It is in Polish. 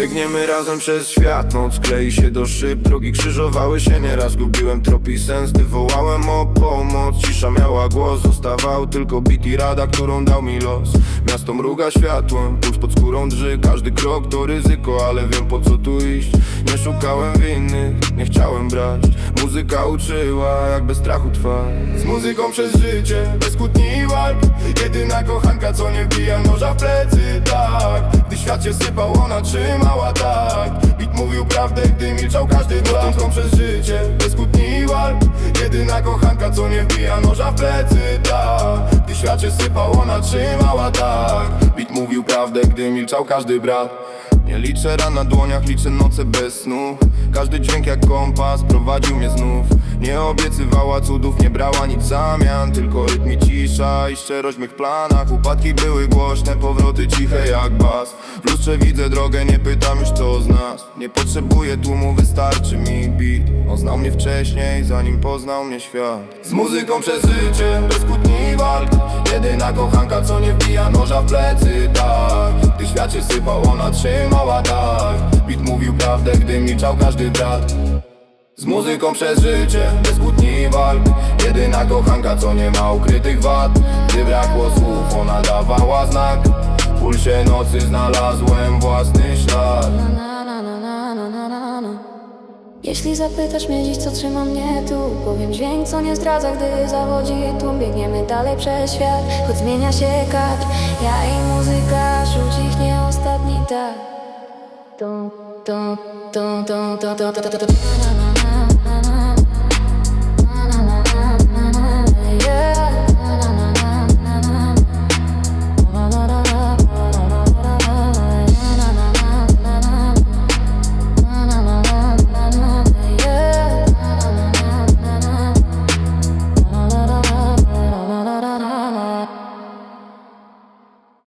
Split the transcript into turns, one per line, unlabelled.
Biegniemy razem przez świat, noc klei się do szyb Drogi krzyżowały się, nieraz. Gubiłem trop i sens Gdy wołałem o pomoc, cisza miała głos Zostawał tylko bit i rada, którą dał mi los. Miasto mruga światłem, puls pod skórą drży. Każdy krok to ryzyko, ale wiem po co tu iść. Nie szukałem winnych, nie chciałem brać. Muzyka uczyła, jak bez strachu trwać. Z muzyką przez życie, bez kłótni i walk. Jedyna kochanka, co nie wbija noża w plecy, się sypał, ona trzymała tak. Bit mówił prawdę, gdy milczał każdy przez życie, bez kłótni Jedyna kochanka, co nie wbija noża w plecy, tak Gdy świat się sypał, ona trzymała tak. Bit mówił prawdę, gdy milczał każdy brat nie liczę ran na dłoniach, liczę noce bez snu. Każdy dźwięk jak kompas prowadził mnie znów. Nie obiecywała cudów, nie brała nic w zamian Tylko rytm i cisza i szczerość w mych planach. Upadki były głośne, powroty ciche jak bas. W lustrze widzę drogę, nie pytam już kto z Nie potrzebuję tłumu, wystarczy mi beat. On znał mnie wcześniej, zanim poznał mnie świat. Z muzyką przez życie, bez kłótni i walk. Jedyna kochanka, co nie wbija noża w plecy, tak. Gdy świat się sypał, ona trzymała tak. Bit mówił prawdę, gdy milczał każdy brat. Z muzyką przez życie, bez kłótni i walk. Jedyna kochanka, co nie ma ukrytych wad. Gdy brakło słów, ona dawała znak. W pulsie nocy znalazłem własny
Jeśli zapytasz mnie dziś, co trzyma mnie tu Powiem dźwięk, co nie zdradza, gdy zawodzi tłum Biegniemy dalej przez świat, choć zmienia się kadr Ja i muzyka, rzuć ich nie ostatni tak.